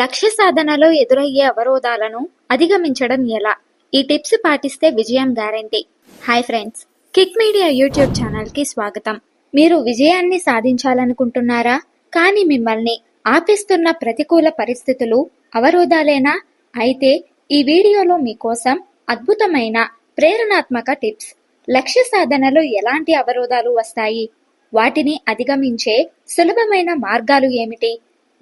లక్ష్య సాధనలో ఎదురయ్యే అవరోధాలను అధిగమించడం ఎలా? ఈ టిప్స్ పాటిస్తే విజయం guarantee. Hi friends kick media YouTube ఛానల్కి స్వాగతం. మీరు విజయాన్ని సాధించాలనుకుంటున్నారా? కానీ మిమ్మల్ని ఆపిస్తున్న ప్రతికూల పరిస్థితులు అవరోధాలేనా? అయితే ఈ వీడియోలో మీకోసం అద్భుతమైన ప్రేరణాత్మక టిప్స్. లక్ష్య సాధనలో ఎలాంటి అవరోధాలు వస్తాయి? వాటిని అధిగమించే సులభమైన మార్గాలు ఏమిటి?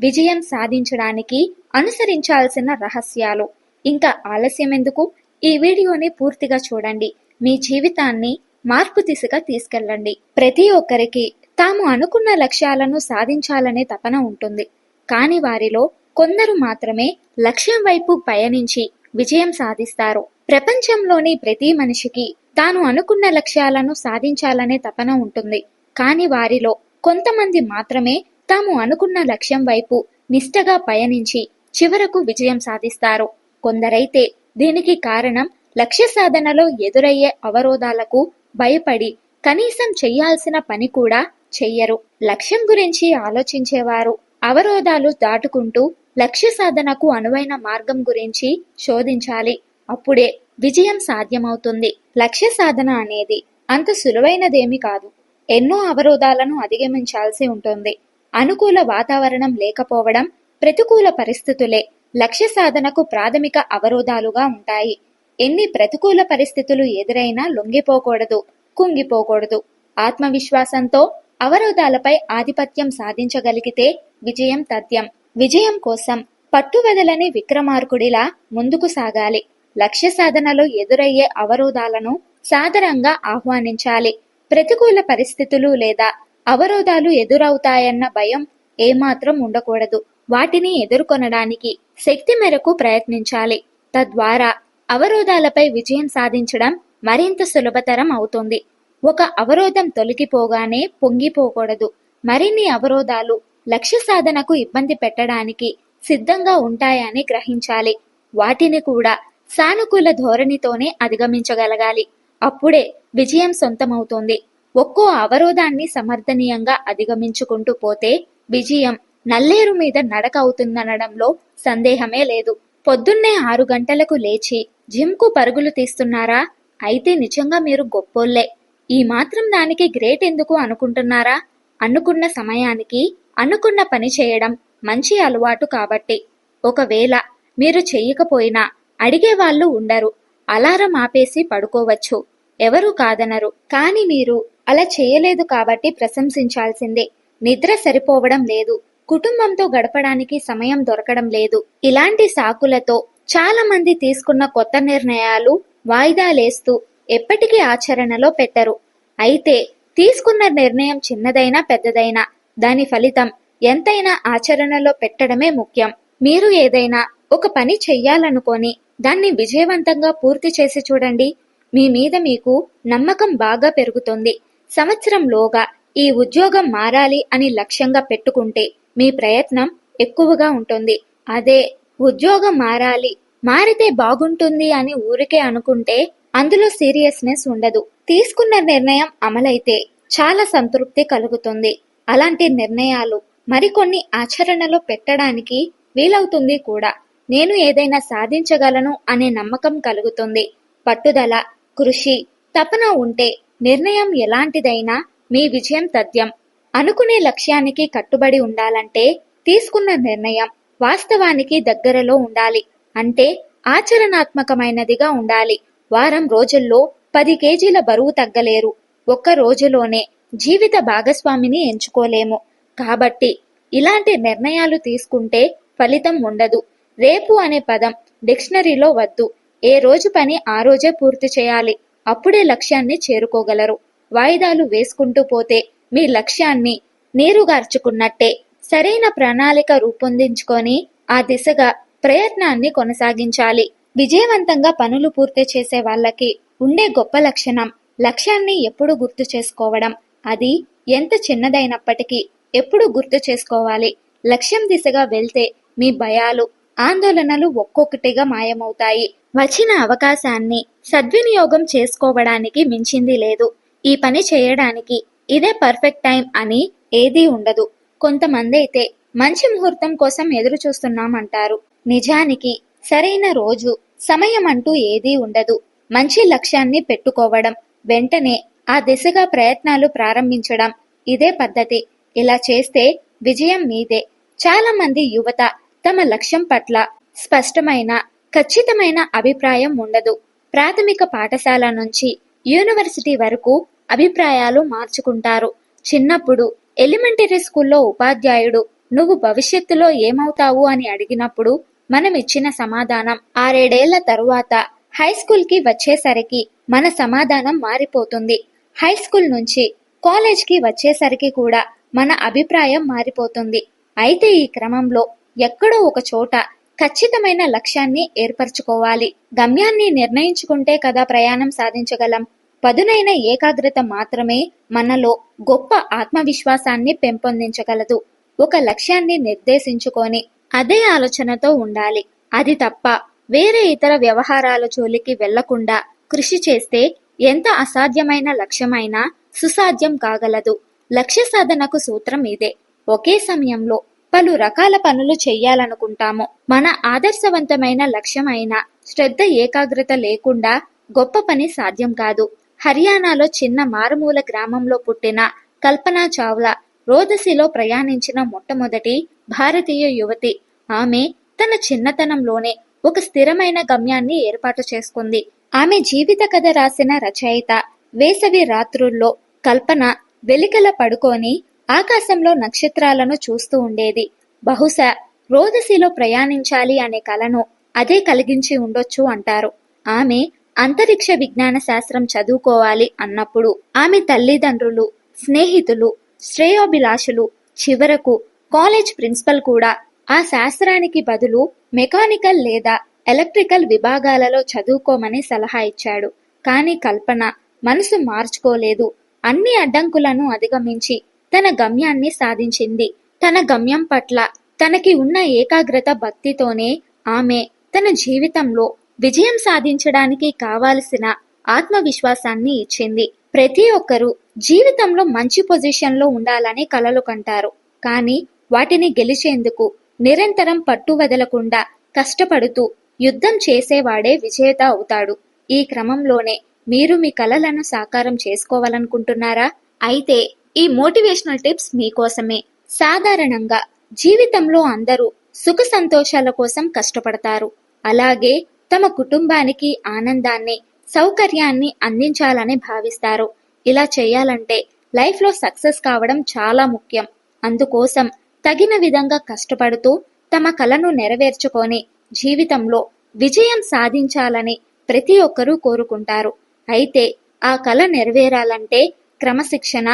విజయం సాధించడానికి అనుసరించాల్సిన రహస్యాలు. ఇంకా ఆలస్యం ఎందుకు ఈ వీడియోని పూర్తిగా చూడండి. మీ జీవితాన్ని మార్పు దిశగా తీసుకెళ్ళండి. ప్రతి ఒక్కరికి తాము అనుకున్న లక్ష్యాలను సాధించాలనే తపన ఉంటుంది. కానీ వారిలో కొందరు మాత్రమే లక్ష్యం వైపు పయనించి విజయం సాధిస్తారు. ప్రపంచంలోని ప్రతి మనిషికి తాను అనుకున్న లక్ష్యాలను సాధించాలనే తపన ఉంటుంది. కానీ వారిలో కొంతమంది మాత్రమే తాము అనుకున్న లక్ష్యం వైపు నిష్టగా పయనించి చివరకు విజయం సాధిస్తారు. కొందరైతే దీనికి కారణం లక్ష్య సాధనలో ఎదురయ్యే అవరోధాలకు భయపడి కనీసం చెయ్యాల్సిన పని కూడా చెయ్యరు. లక్ష్యం గురించి ఆలోచించేవారు అవరోధాలు దాటుకుంటూ లక్ష్య సాధనకు అనువైన మార్గం గురించి శోధించాలి. అప్పుడే విజయం సాధ్యమవుతుంది. లక్ష్య సాధన అనేది అంత సులువైనదేమీ కాదు. ఎన్నో అవరోధాలను అధిగమించాల్సి ఉంటుంది. అనుకూల వాతావరణం లేకపోవడం ప్రతికూల పరిస్థితులే లక్ష్య సాధనకు ప్రాథమిక అవరోధాలుగా ఉంటాయి. ఎన్ని ప్రతికూల పరిస్థితులు ఎదురైనా లొంగిపోకూడదు కుంగిపోకూడదు. ఆత్మవిశ్వాసంతో అవరోధాలపై ఆధిపత్యం సాధించగలిగితే విజయం తథ్యం. విజయం కోసం పట్టువదలని విక్రమార్కుడిలా ముందుకు సాగాలి. లక్ష్య సాధనలో ఎదురయ్యే అవరోధాలను సాదరంగా ఆహ్వానించాలి. ప్రతికూల పరిస్థితులు లేదా అవరోధాలు ఎదురవుతాయన్న భయం ఏమాత్రం ఉండకూడదు. వాటిని ఎదుర్కొనడానికి శక్తి మేరకు ప్రయత్నించాలి. తద్వారా అవరోధాలపై విజయం సాధించడం మరింత సులభతరం అవుతుంది. ఒక అవరోధం తొలగిపోగానే పొంగిపోకూడదు. మరిన్ని అవరోధాలు లక్ష్య సాధనకు ఇబ్బంది పెట్టడానికి సిద్ధంగా ఉంటాయని గ్రహించాలి. వాటిని కూడా సానుకూల ధోరణితోనే అధిగమించగలగాలి. అప్పుడే విజయం సొంతమవుతుంది. ఒక్కో అవరోధాన్ని సమర్థనీయంగా అధిగమించుకుంటూ పోతే విజయం నల్లేరు మీద నడక అవుతుందనడంలో సందేహమే లేదు. పొద్దున్నే ఆరు గంటలకు లేచి జిమ్కు పరుగులు తీస్తున్నారా? అయితే నిజంగా మీరు గొప్పోళ్ళే ఈ మాత్రం దానికి గ్రేట్ ఎందుకు అనుకుంటున్నారా? అనుకున్న సమయానికి అనుకున్న పని చేయడం మంచి అలవాటు కాబట్టి. ఒకవేళ మీరు చెయ్యకపోయినా అడిగే వాళ్ళు ఉండరు. అలారం ఆపేసి పడుకోవచ్చు. ఎవరు కాదనరు. కానీ మీరు అలా చేయలేదు కాబట్టి ప్రశంసించాల్సిందే. నిద్ర సరిపోవడం లేదు. కుటుంబంతో గడపడానికి సమయం దొరకడం లేదు. ఇలాంటి సాకులతో చాలా మంది తీసుకున్న కొత్త నిర్ణయాలు వాయిదాలేస్తూ ఎప్పటికీ ఆచరణలో పెట్టరు. అయితే తీసుకున్న నిర్ణయం చిన్నదైనా పెద్దదైనా దాని ఫలితం ఎంతైనా ఆచరణలో పెట్టడమే ముఖ్యం. మీరు ఏదైనా ఒక పని చెయ్యాలనుకొని దాన్ని విజయవంతంగా పూర్తి చేసి చూడండి. మీ మీద మీకు నమ్మకం బాగా పెరుగుతుంది. సంవత్సరంలోగా ఈ ఉద్యోగం మారాలి అని లక్ష్యంగా పెట్టుకుంటే మీ ప్రయత్నం ఎక్కువగా ఉంటుంది. అదే ఉద్యోగం మారాలి మారితే బాగుంటుంది అని ఊరికే అనుకుంటే అందులో సీరియస్నెస్ ఉండదు. తీసుకున్న నిర్ణయం అమలైతే చాలా సంతృప్తి కలుగుతుంది. అలాంటి నిర్ణయాలు మరికొన్ని ఆచరణలో పెట్టడానికి వీలవుతుంది కూడా. నేను ఏదైనా సాధించగలను అనే నమ్మకం కలుగుతుంది. పట్టుదల కృషి తపన ఉంటే నిర్ణయం ఎలాంటిదైనా మీ విజయం తథ్యం. అనుకునే లక్ష్యానికి కట్టుబడి ఉండాలంటే తీసుకున్న నిర్ణయం వాస్తవానికి దగ్గరలో ఉండాలి. అంటే ఆచరణాత్మకమైనదిగా ఉండాలి. వారం రోజుల్లో పది కేజీల బరువు తగ్గలేరు. ఒక్క రోజులోనే జీవిత భాగస్వామిని ఎంచుకోలేము. కాబట్టి ఇలాంటి నిర్ణయాలు తీసుకుంటే ఫలితం ఉండదు. రేపు అనే పదం డిక్షనరీలో వద్దు. ఏ రోజు పని ఆ రోజే పూర్తి చేయాలి. అప్పుడే లక్ష్యాన్ని చేరుకోగలరు. వాయిదాలు వేసుకుంటూ పోతే మీ లక్ష్యాన్ని నీరుగార్చుకున్నట్టే. సరైన ప్రణాళిక రూపొందించుకొని ఆ దిశగా ప్రయత్నాన్ని కొనసాగించాలి. విజయవంతంగా పనులు పూర్తి చేసే వాళ్ళకి ఉండే గొప్ప లక్షణం లక్ష్యాన్ని ఎప్పుడు గుర్తు చేసుకోవడం. అది ఎంత చిన్నదైనప్పటికీ ఎప్పుడు గుర్తు చేసుకోవాలి. లక్ష్యం దిశగా వెళ్తే మీ భయాలు ఆందోళనలు ఒక్కొక్కటిగా మాయమవుతాయి. వచ్చిన అవకాశాన్ని సద్వినియోగం చేసుకోవడానికి మించింది లేదు. ఈ పని చేయడానికి ఇదే పర్ఫెక్ట్ టైం అని ఏదీ ఉండదు. కొంతమంది అయితే మంచి ముహూర్తం కోసం ఎదురు చూస్తున్నామంటారు నిజానికి సరైన రోజు సమయం అంటూ ఏదీ ఉండదు. మంచి లక్ష్యాన్ని పెట్టుకోవడం వెంటనే ఆ దిశగా ప్రయత్నాలు ప్రారంభించడం ఇదే పద్ధతి. ఇలా చేస్తే విజయం మీదే. చాలా మంది యువత తమ లక్ష్యం పట్ల స్పష్టమైన ఖచ్చితమైన అభిప్రాయం ఉండదు. ప్రాథమిక పాఠశాల నుంచి యూనివర్సిటీ వరకు అభిప్రాయాలు మార్చుకుంటారు. చిన్నప్పుడు ఎలిమెంటరీ స్కూల్లో ఉపాధ్యాయుడు నువ్వు భవిష్యత్తులో ఏమవుతావు? అని అడిగినప్పుడు మనం ఇచ్చిన సమాధానం ఆరేడేళ్ళ తరువాత హై స్కూల్కి వచ్చేసరికి మన సమాధానం మారిపోతుంది. హై స్కూల్ నుంచి కాలేజ్కి వచ్చేసరికి కూడా మన అభిప్రాయం మారిపోతుంది. అయితే ఈ క్రమంలో ఎక్కడో ఒక చోట ఖచ్చితమైన లక్ష్యాన్ని ఏర్పరచుకోవాలి. గమ్యాన్ని నిర్ణయించుకుంటే కదా ప్రయాణం సాధించగలం. పదునైన ఏకాగ్రత మాత్రమే మనలో గొప్ప ఆత్మవిశ్వాసాన్ని పెంపొందించగలదు. ఒక లక్ష్యాన్ని నిర్దేశించుకొని అదే ఆలోచనతో ఉండాలి. అది తప్ప వేరే ఇతర వ్యవహారాల జోలికి వెళ్ళకుండా కృషి చేస్తే ఎంత అసాధ్యమైన లక్ష్యమైనా సుసాధ్యం కాగలదు. లక్ష్య సాధనకు సూత్రం ఇదే. ఒకే సమయంలో పలు రకాల పనులు చెయ్యాలనుకుంటాము. మన ఆదర్శవంతమైన లక్ష్యమైన శ్రద్ధ ఏకాగ్రత లేకుండా గొప్ప పని సాధ్యం కాదు. హర్యానాలో చిన్న మారుమూల గ్రామంలో పుట్టిన కల్పనా చావ్లా రోదసిలో ప్రయాణించిన మొట్టమొదటి భారతీయ యువతి. ఆమె తన చిన్నతనంలోనే ఒక స్థిరమైన గమ్యాన్ని ఏర్పాటు చేసుకుంది. ఆమె జీవిత కథ రాసిన రచయిత వేసవి రాత్రుల్లో కల్పన వెలికల పడుకొని ఆకాశంలో నక్షత్రాలను చూస్తూ ఉండేది. బహుశా రోదసిలో ప్రయాణించాలి అనే కలను అదే కలిగించి ఉండొచ్చు అంటారు. ఆమె అంతరిక్ష విజ్ఞాన శాస్త్రం చదువుకోవాలి అన్నప్పుడు ఆమె తల్లిదండ్రులు స్నేహితులు శ్రేయోభిలాషులు చివరకు కాలేజ్ ప్రిన్సిపల్ కూడా ఆ శాస్త్రానికి బదులు మెకానికల్ లేదా ఎలక్ట్రికల్ విభాగాలలో చదువుకోమని సలహా ఇచ్చాడు. కానీ కల్పన మనసు మార్చుకోలేదు. అన్ని అడ్డంకులను అధిగమించి తన గమ్యాన్ని సాధించింది. తన గమ్యం పట్ల తనకి ఉన్న ఏకాగ్రత భక్తితోనే ఆమె తన జీవితంలో విజయం సాధించడానికి కావాల్సిన ఆత్మవిశ్వాసాన్ని ఇచ్చింది. ప్రతి ఒక్కరూ జీవితంలో మంచి పొజిషన్లో ఉండాలని కలలు కంటారు. కానీ వాటిని గెలిచేందుకు నిరంతరం పట్టు వదలకుండా కష్టపడుతూ యుద్ధం చేసేవాడే విజేత అవుతాడు. ఈ క్రమంలోనే మీరు మీ కలలను సాకారం చేసుకోవాలనుకుంటున్నారా? అయితే ఈ మోటివేషనల్ టిప్స్ మీకోసమే. సాధారణంగా జీవితంలో అందరూ సుఖ సంతోషాల కోసం కష్టపడతారు. అలాగే తమ కుటుంబానికి ఆనందాన్ని సౌకర్యాన్ని అందించాలని భావిస్తారు. ఇలా చేయాలంటే లైఫ్లో సక్సెస్ కావడం చాలా ముఖ్యం. అందుకోసం తగిన విధంగా కష్టపడుతూ తమ కలను నెరవేర్చుకొని జీవితంలో విజయం సాధించాలని ప్రతి ఒక్కరూ కోరుకుంటారు. అయితే ఆ కళ నెరవేరాలంటే క్రమశిక్షణ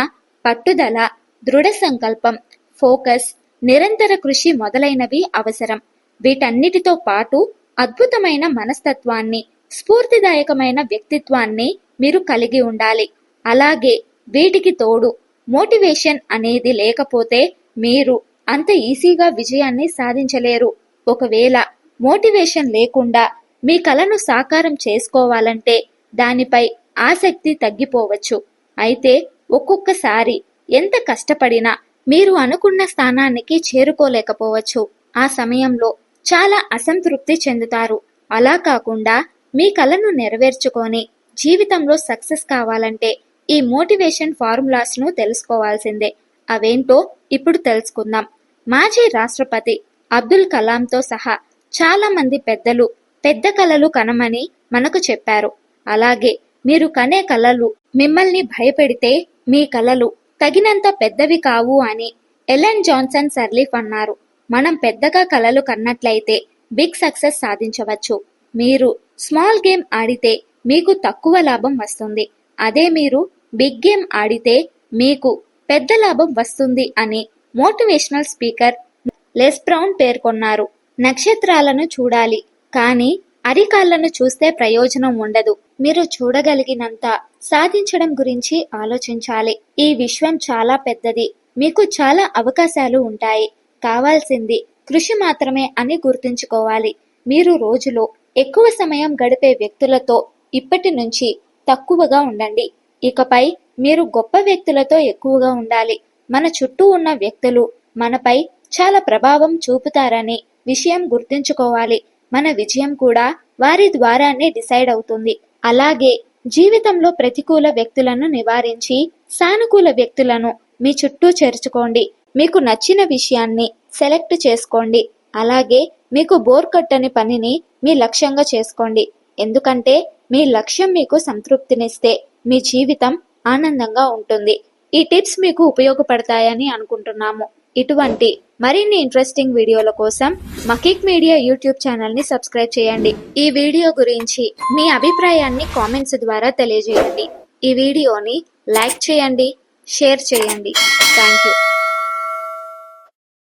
పట్టుదల దృఢ సంకల్పం ఫోకస్ నిరంతర కృషి మొదలైనవి అవసరం. వీటన్నిటితో పాటు అద్భుతమైన మనస్తత్వాన్ని స్ఫూర్తిదాయకమైన వ్యక్తిత్వాన్ని మీరు కలిగి ఉండాలి. అలాగే వీటికి తోడు మోటివేషన్ అనేది లేకపోతే మీరు అంత ఈజీగా విజయాన్ని సాధించలేరు. ఒకవేళ మోటివేషన్ లేకుండా మీ కలను సాకారం చేసుకోవాలంటే దానిపై ఆసక్తి తగ్గిపోవచ్చు. అయితే ఒక్కొక్కసారి ఎంత కష్టపడినా మీరు అనుకున్న స్థానానికి చేరుకోలేకపోవచ్చు. ఆ సమయంలో చాలా అసంతృప్తి చెందుతారు. అలా కాకుండా మీ కలను నెరవేర్చుకొని జీవితంలో సక్సెస్ కావాలంటే ఈ మోటివేషన్ ఫార్ములాస్ను తెలుసుకోవాల్సిందే. అవేంటో ఇప్పుడు తెలుసుకుందాం. మాజీ రాష్ట్రపతి అబ్దుల్ కలాంతో సహా చాలా మంది పెద్దలు పెద్ద కలలు కనమని మనకు చెప్పారు. అలాగే మీరు కనే కలలు మిమ్మల్ని భయపెడితే మీ కలలు తగినంత పెద్దవి కావు అని ఎలెన్ జాన్సన్ సర్లీఫ్ అన్నారు. మనం పెద్దగా కలలు కన్నట్లయితే బిగ్ సక్సెస్ సాధించవచ్చు. మీరు స్మాల్ గేమ్ ఆడితే మీకు తక్కువ లాభం వస్తుంది. అదే మీరు బిగ్ గేమ్ ఆడితే మీకు పెద్ద లాభం వస్తుంది అని మోటివేషనల్ స్పీకర్ లెస్ బ్రౌన్ పేర్కొన్నారు. నక్షత్రాలను చూడాలి. కానీ అరికాళ్ళను చూస్తే ప్రయోజనం ఉండదు. మీరు చూడగలిగినంత సాధించడం గురించి ఆలోచించాలి. ఈ విశ్వం చాలా పెద్దది. మీకు చాలా అవకాశాలు ఉంటాయి. కావాల్సింది కృషి మాత్రమే అని గుర్తుంచుకోవాలి. మీరు రోజులో ఎక్కువ సమయం గడిపే వ్యక్తులతో ఇప్పటి నుంచి తక్కువగా ఉండండి. ఇకపై మీరు గొప్ప వ్యక్తులతో ఎక్కువగా ఉండాలి. మన చుట్టూ ఉన్న వ్యక్తులు మనపై చాలా ప్రభావం చూపుతారని విషయం గుర్తుంచుకోవాలి. మన విజయం కూడా వారి ద్వారానే డిసైడ్ అవుతుంది. అలాగే జీవితంలో ప్రతికూల వ్యక్తులను నివారించి సానుకూల వ్యక్తులను మీ చుట్టూ చేర్చుకోండి. మీకు నచ్చిన విషయాన్ని సెలెక్ట్ చేసుకోండి. అలాగే మీకు బోర్ కట్టని పనిని మీ లక్ష్యంగా చేసుకోండి. ఎందుకంటే మీ లక్ష్యం మీకు సంతృప్తినిస్తే మీ జీవితం ఆనందంగా ఉంటుంది. ఈ టిప్స్ మీకు ఉపయోగపడతాయని అనుకుంటున్నాము. ఇటువంటి మరిన్ని ఇంట్రెస్టింగ్ వీడియోల కోసం మకిక్ మీడియా యూట్యూబ్ ఛానల్ని సబ్స్క్రైబ్ చేయండి. ఈ వీడియో గురించి మీ అభిప్రాయాన్ని కామెంట్స్ ద్వారా తెలియజేయండి. ఈ వీడియోని లైక్ చేయండి షేర్ చేయండి. Thank you